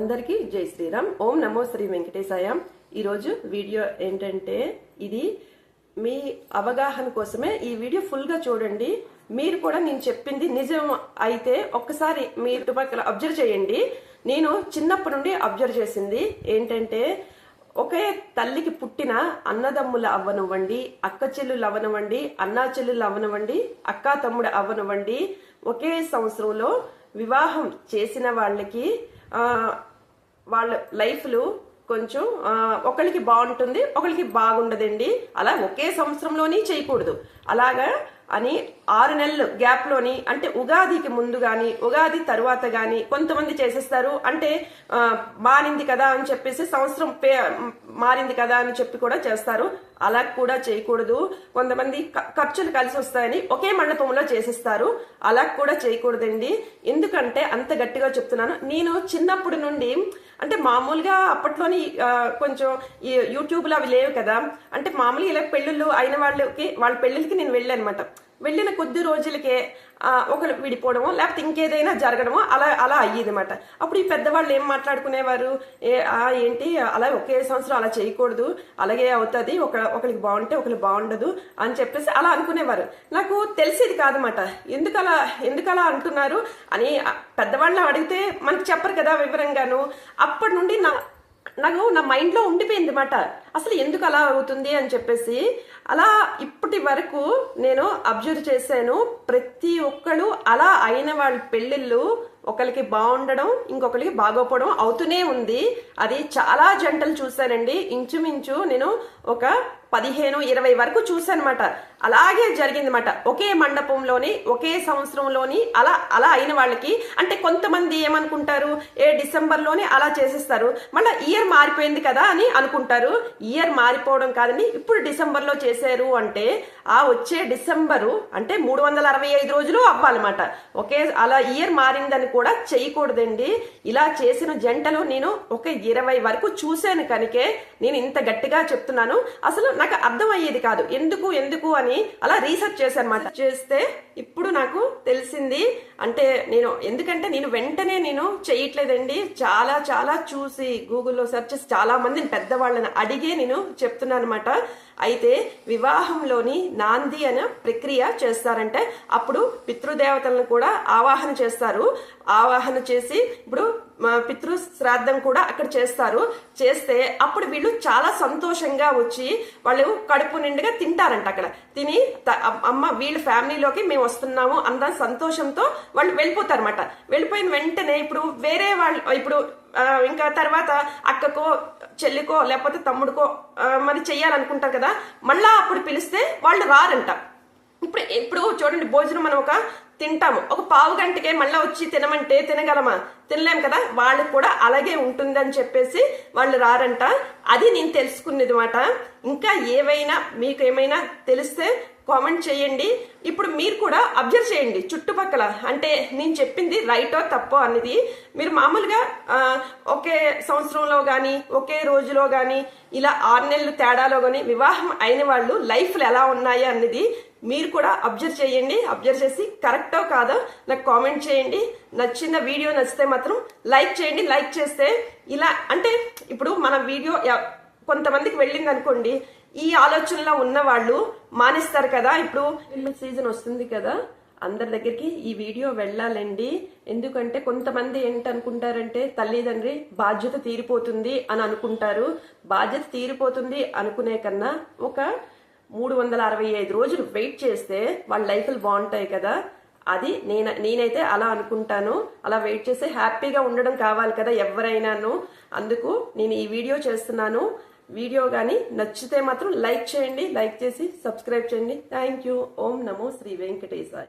అందరికీ జై శ్రీరామ్. ఓం నమో శ్రీ వెంకటేశాయ. ఈరోజు వీడియో ఏంటంటే ఇది మీ అవగాహన కోసమే ఈ వీడియో ఫుల్గా చూడండి. మీరు కూడా నేను చెప్పింది నిజం అయితే ఒక్కసారి మీ చుట్టుపక్కల అబ్జర్వ్ చేయండి. నేను చిన్నప్పటి నుండి అబ్జర్వ్ చేసింది ఏంటంటే ఒకే తల్లికి పుట్టిన అన్నదమ్ముల అవ్వనివ్వండి అక్క చెల్లులు అవ్వనివ్వండి అన్నా చెల్లులు అవ్వనివ్వండి అక్కా తమ్ముడు అవ్వనివ్వండి. ఒకే సంవత్సరంలో వివాహం చేసిన వాళ్ళకి ఆ, వాళ్ళ లైఫ్లు కొంచెం ఒకరికి బాగుంటుంది ఒకరికి బాగుండదండి. అలా ఒకే సంవత్సరంలోనే చేయకూడదు. అలాగా అని ఆరు నెలలు గ్యాప్లోని అంటే ఉగాదికి ముందు గాని ఉగాది తర్వాత గాని కొంతమంది చేసేస్తారు. అంటే మారింది కదా అని చెప్పేసి సంవత్సరం పే మారింది కదా అని చెప్పి కూడా చేస్తారు. అలా కూడా చేయకూడదు. కొంతమంది క- ఖర్చులు కలిసి వస్తాయని ఒకే మండపంలో చేసేస్తారు. అలా కూడా చేయకూడదండి. ఎందుకంటే అంత గట్టిగా చెప్తున్నాను. నేను చిన్నప్పటి నుండి అంటే మామూలుగా అప్పట్లోని కొంచెం ఈ యూట్యూబ్లో అవి లేవు కదా. అంటే మామూలుగా ఇలా పెళ్ళిళ్ళు అయిన వాళ్ళకి వాళ్ళ పెళ్ళిళ్ళకి నేను వెళ్ళానమాట. వెళ్ళిన కొద్ది రోజులకే ఒకరు విడిపోవడమో లేకపోతే ఇంకేదైనా జరగడమో అలా అలా అయ్యేది అనమాట అప్పుడు ఈ పెద్దవాళ్ళు ఏం మాట్లాడుకునేవారు? ఏ ఏంటి అలా ఒకే సంవత్సరం అలా చేయకూడదు అలాగే అవుతుంది ఒక ఒకరికి బాగుంటే ఒకరికి బాగుండదు అని చెప్పేసి అలా అనుకునేవారు. నాకు తెలిసేది కాదన్నమాట. ఎందుకు అలా ఎందుకు అలా అంటున్నారు అని పెద్దవాళ్ళు అడిగితే మనకు చెప్పరు కదా వివరంగాను. అప్పటి నుండి నా నాకు నా మైండ్లో ఉండిపోయింది అనమాట అసలు ఎందుకు అలా అవుతుంది అని చెప్పేసి అలా ఇప్పటి వరకు నేను అబ్జర్వ్ చేశాను ప్రతి ఒక్కళ్ళు అలా అయిన వాళ్ళ పెళ్ళిళ్ళు ఒకరికి బాగుండడం ఇంకొకరికి బాగోపోవడం అవుతూనే ఉంది. అది చాలా జంటలు చూశానండి ఇంచుమించు నేను ఒక పదిహేను ఇరవై వరకు చూశానమాట. అలాగే జరిగిందన్నమాట. ఒకే మండపంలోని ఒకే సంవత్సరంలోని అలా అలా అయిన వాళ్ళకి అంటే కొంతమంది ఏమనుకుంటారు? ఏ డిసెంబర్లోనే అలా చేసేస్తారు. మళ్ళీ ఇయర్ మారిపోయింది కదా అని అనుకుంటారు. ఇయర్ మారిపోవడం కాదని ఇప్పుడు డిసెంబర్లో చేశారు అంటే ఆ వచ్చే డిసెంబరు అంటే మూడు వందల అరవై ఐదు రోజులు అవ్వాలన్నమాట. ఒకే అలా ఇయర్ మారిందని కూడా చేయకూడదండి. ఇలా చేసిన జంటలు నేను ఒక ఇరవై వరకు చూశాను కనుకే నేను ఇంత గట్టిగా చెప్తున్నాను. అసలు నాకు అర్థం అయ్యేది కాదు. ఎందుకు ఎందుకు అని అలా రీసెర్చ్ చేశాను అనమాట చేస్తే ఇప్పుడు నాకు తెలిసింది. అంటే నేను ఎందుకంటే నేను వెంటనే నేను చేయట్లేదండి. చాలా చాలా చూసి గూగుల్లో సెర్చ్ చేసి చాలా మందిని పెద్దవాళ్ళని అడిగే నేను చెప్తున్నాను అనమాట అయితే వివాహంలోని నాంది అనే ప్రక్రియ చేస్తారంటే అప్పుడు పితృదేవతలను కూడా ఆవాహన చేస్తారు. ఆవాహన చేసి ఇప్పుడు మా పితృ శ్రాద్ధం కూడా అక్కడ చేస్తారు. చేస్తే అప్పుడు వీళ్ళు చాలా సంతోషంగా వచ్చి వాళ్ళు కడుపు నిండుగా తింటారంట అక్కడ. తిని అమ్మ వీళ్ళ ఫ్యామిలీలోకి మేము వస్తున్నాము అంత సంతోషంతో వాళ్ళు వెళ్ళిపోతారన్నమాట. వెళ్ళిపోయిన వెంటనే ఇప్పుడు వేరే వాళ్ళు ఇప్పుడు ఇంకా తర్వాత అక్కకో చెల్లికో లేకపోతే తమ్ముడికో మరి చెయ్యాలనుకుంటారు కదా మళ్ళా అప్పుడు పిలిస్తే వాళ్ళు రారంట. ఇప్పుడు ఇప్పుడు చూడండి భోజనం మనం ఒక తింటాము. ఒక పావు గంటకే మళ్ళీ వచ్చి తినమంటే తినగలమా? తినలేం కదా వాళ్ళకి కూడా అలాగే ఉంటుందని చెప్పేసి వాళ్ళు రారంట. అది నేను తెలుసుకున్నది మాట ఇంకా ఏవైనా మీకు ఏమైనా తెలిస్తే కామెంట్ చేయండి. ఇప్పుడు మీరు కూడా అబ్జర్వ్ చేయండి చుట్టుపక్కల. అంటే నేను చెప్పింది రైటో తప్పో అన్నది. మీరు మామూలుగా ఒకే సంవత్సరంలో కానీ ఒకే రోజులో కానీ ఇలా ఆరు నెలలు తేడాలో కానీ వివాహం అయిన వాళ్ళు లైఫ్లు ఎలా ఉన్నాయి అన్నది మీరు కూడా అబ్జర్వ్ చేయండి. అబ్జర్వ్ చేసి కరెక్టో కాదో నాకు కామెంట్ చేయండి. నచ్చిన వీడియో నచ్చితే మాత్రం లైక్ చేయండి. లైక్ చేస్తే ఇలా అంటే ఇప్పుడు మన వీడియో కొంతమందికి వెళ్ళింది అనుకోండి ఈ ఆలోచనలో ఉన్న వాళ్ళు మానేస్తారు కదా. ఇప్పుడు సీజన్ వస్తుంది కదా. అందరి దగ్గరికి ఈ వీడియో వెళ్ళాలండి. ఎందుకంటే కొంతమంది ఏంటనుకుంటారంటే తల్లిదండ్రి బాధ్యత తీరిపోతుంది అని అనుకుంటారు. బాధ్యత తీరిపోతుంది అనుకునే కన్నా ఒక మూడు వందల అరవై ఐదు రోజులు వెయిట్ చేస్తే వాళ్ళ లైఫ్లు బాగుంటాయి కదా. అది నేను నేనైతే అలా అనుకుంటాను. అలా వెయిట్ చేస్తే హ్యాపీగా ఉండడం కావాలి కదా ఎవరైనాను. అందుకు నేను ఈ వీడియో చేస్తున్నాను. వీడియో కానీ నచ్చితే మాత్రం లైక్ చేయండి లైక్ చేసి సబ్స్క్రైబ్ చేయండి. Thank you. Om Namo Shri Venkatesaya.